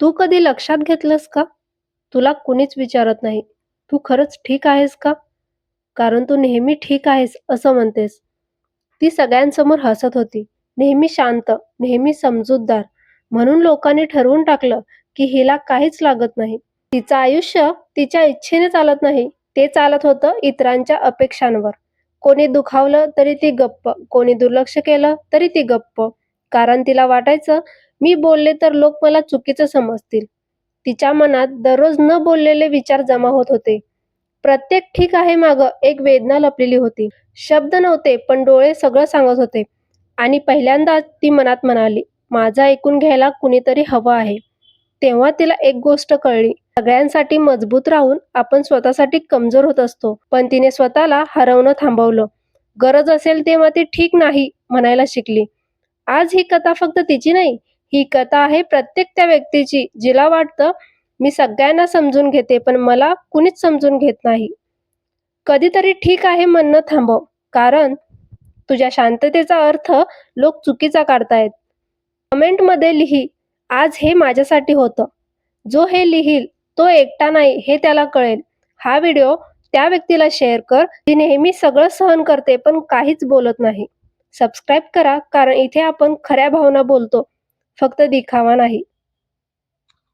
तू कधी लक्षात घेतलंस का? तुला कुणीच विचारत नाही. तू खरंच ठीक आहेस का? कारण तू नेहमी ठीक आहेस असं म्हणतेस. ती सगळ्यांसमोर हसत होती. नेहमी शांत नेहमी समजूतदार. म्हणून लोकांनी ठरवून टाकलं की हिला काहीच लागत नाही. तिचं आयुष्य तिच्या इच्छेने चालत नाही. ते चालत होतं इतरांच्या अपेक्षांवर. कोणी दुखावलं तरी ती गप्प. कोणी दुर्लक्ष केलं तरी ती गप्प. कारण तिला वाटायचं मी बोलले तर लोक मला चुकीचं समजतील. तिच्या मनात दररोज न बोललेले विचार जमा होत होते. प्रत्येक ठीक आहे माग एक वेदना लपलेली होती. शब्द नव्हते पण डोळे सगळं सांगत होते. आणि पहिल्यांदा ती मनात म्हणाली माझं ऐकून घ्यायला कुणीतरी हवं आहे. तेव्हा तिला एक गोष्ट कळली. सगळ्यांसाठी मजबूत राहून आपण स्वतःसाठी कमजोर होत असतो पण तिने स्वतःला हरवणं थांबवलं. गरज असेल तेव्हा ती ठीक नाही म्हणायला शिकली. आज ही कथा फक्त तिची नाही ही कथा आहे प्रत्येक त्या व्यक्तीची. जिला वाटतं मी सगळ्यांना समजून घेते पण मला कुणीच समजून घेत नाही. कधीतरी ठीक आहे म्हणणं थांबव कारण तुझ्या शांततेचा अर्थ लोक चुकीचा काढतायत. कमेंटमध्ये लिही आज हे माझ्यासाठी होतं. जो हे लिहील तो एकटा नाही हे त्याला कळेल. हा व्हिडिओ त्या व्यक्तीला शेअर कर जी नेहमी सगळं सहन करते पण काहीच बोलत नाही. सबस्क्राईब करा कारण इथे आपण खऱ्या भावना बोलतो. फक्त दिखावा नाही.